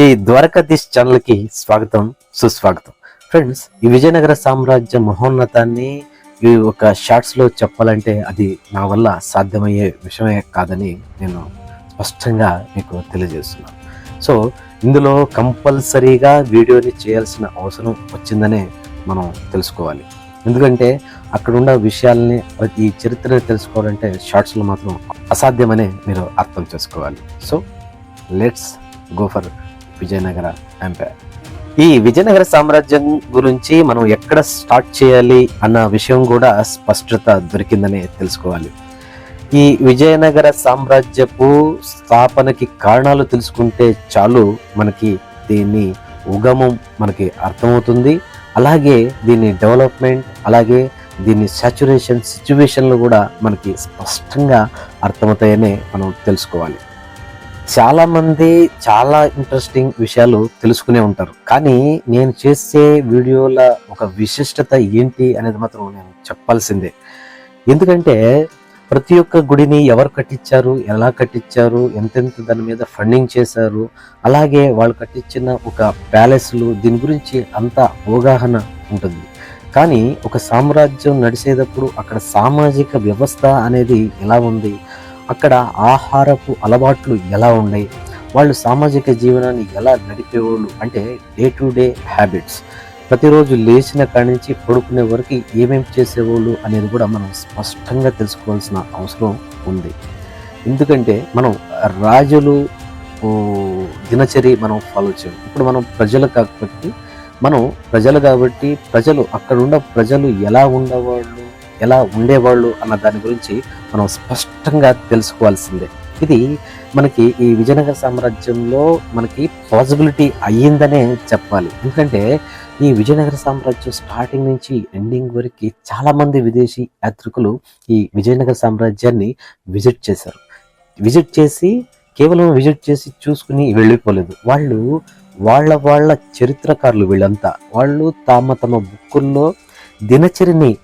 ఈ ద్వారకాధీష్ ఛానల్కి స్వాగతం సుస్వాగతం. ఫ్రెండ్స్ ఈ విజయనగర సామ్రాజ్య మహోన్నతాన్ని ఈ ఒక షార్ట్స్లో చెప్పాలంటే అది నా వల్ల సాధ్యమయ్యే విషయమే కాదని నేను స్పష్టంగా మీకు తెలియజేస్తున్నాను. సో ఇందులో కంపల్సరీగా వీడియోని చేయాల్సిన అవసరం వచ్చిందనే మనం తెలుసుకోవాలి. ఎందుకంటే అక్కడ ఉన్న విషయాల్ని ఈ చరిత్రని తెలుసుకోవాలంటే షార్ట్స్లో మాత్రం అసాధ్యమనే మీరు అర్థం చేసుకోవాలి. So let's go for Vijayanagara empire ఈ విజయనగర సామ్రాజ్యం గురించి మనం ఎక్కడ స్టార్ట్ చేయాలి అన్న విషయం కూడా స్పష్టత దొరికిందని తెలుసుకోవాలి. ఈ విజయనగర సామ్రాజ్యపు స్థాపనకి కారణాలు తెలుసుకుంటే చాలు మనకి దీన్ని ఉగమం మనకి అర్థమవుతుంది. అలాగే దీని డెవలప్మెంట్ అలాగే దీని సాచురేషన్ సిచ్యువేషన్లు కూడా మనకి స్పష్టంగా అర్థమవుతాయని మనం తెలుసుకోవాలి. చాలా మంది చాలా ఇంట్రెస్టింగ్ విషయాలు తెలుసుకునే ఉంటారు. కానీ నేను చేసే వీడియోల ఒక విశిష్టత ఏంటి అనేది మాత్రం నేను చెప్పాల్సిందే. ఎందుకంటే ప్రతి ఒక్క గుడిని ఎవరు కట్టించారు ఎలా కట్టించారు ఎంతెంత దాని మీద ఫండింగ్ చేశారు అలాగే వాళ్ళు కట్టించిన ఒక ప్యాలెస్లు దీని గురించి అంత అవగాహన ఉంటుంది. కానీ ఒక సామ్రాజ్యం నడిచేటప్పుడు అక్కడ సామాజిక వ్యవస్థ అనేది ఎలా ఉంది అక్కడ ఆహారపు అలవాట్లు ఎలా ఉన్నాయి? వాళ్ళు సామాజిక జీవనాన్ని ఎలా నడిపేవాళ్ళు? అంటే డే టు డే హ్యాబిట్స్. ప్రతిరోజు లేచిన కాడి నుంచి పడుకునే వరకు ఏమేమి చేసేవాళ్ళు అనేది కూడా మనం స్పష్టంగా తెలుసుకోవాల్సిన అవసరం ఉంది. ఎందుకంటే మనం రాజులు దినచరి మనం ఫాలో చేయం ఇప్పుడు మనం ప్రజలు కాబట్టి మనం ప్రజలు కాబట్టి ప్రజలు అక్కడ ఉన్న ప్రజలు ఎలా ఉండేవాళ్ళు? ఎలా ఉండేవాళ్ళు అన్న దాని గురించి మనం స్పష్టంగా తెలుసుకోవాల్సిందే. ఇది మనకి ఈ విజయనగర సామ్రాజ్యంలో మనకి పాసిబిలిటీ అయ్యిందనే చెప్పాలి. ఎందుకంటే ఈ విజయనగర సామ్రాజ్యం స్టార్టింగ్ నుంచి ఎండింగ్ వరకు చాలామంది విదేశీ యాత్రికులు ఈ విజయనగర సామ్రాజ్యాన్ని విజిట్ చేశారు. విజిట్ చేసి కేవలం విజిట్ చేసి చూసుకుని వెళ్ళిపోలేదు. వాళ్ళు వాళ్ళ వాళ్ళ చరిత్రకారులు వీళ్ళంతా. వాళ్ళు తమ తమ బుక్కుల్లో దినచరిని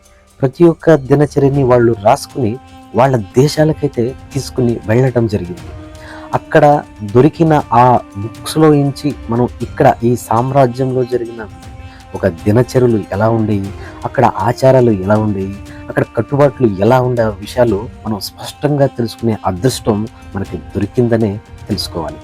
ప్రతి ఒక్క దినచర్యని వాళ్ళు రాసుకుని వాళ్ళ దేశాలకైతే తీసుకుని వెళ్ళటం జరిగింది. అక్కడ దొరికిన ఆ బుక్స్లో నుంచి మనం ఇక్కడ ఈ సామ్రాజ్యంలో జరిగిన ఒక దినచర్యలు ఎలా ఉండేవి అక్కడ ఆచారాలు ఎలా ఉండేవి అక్కడ కట్టుబాట్లు ఎలా ఉండే విషయాలు మనం స్పష్టంగా తెలుసుకునే అదృష్టం మనకి దొరికిందనే తెలుసుకోవాలి.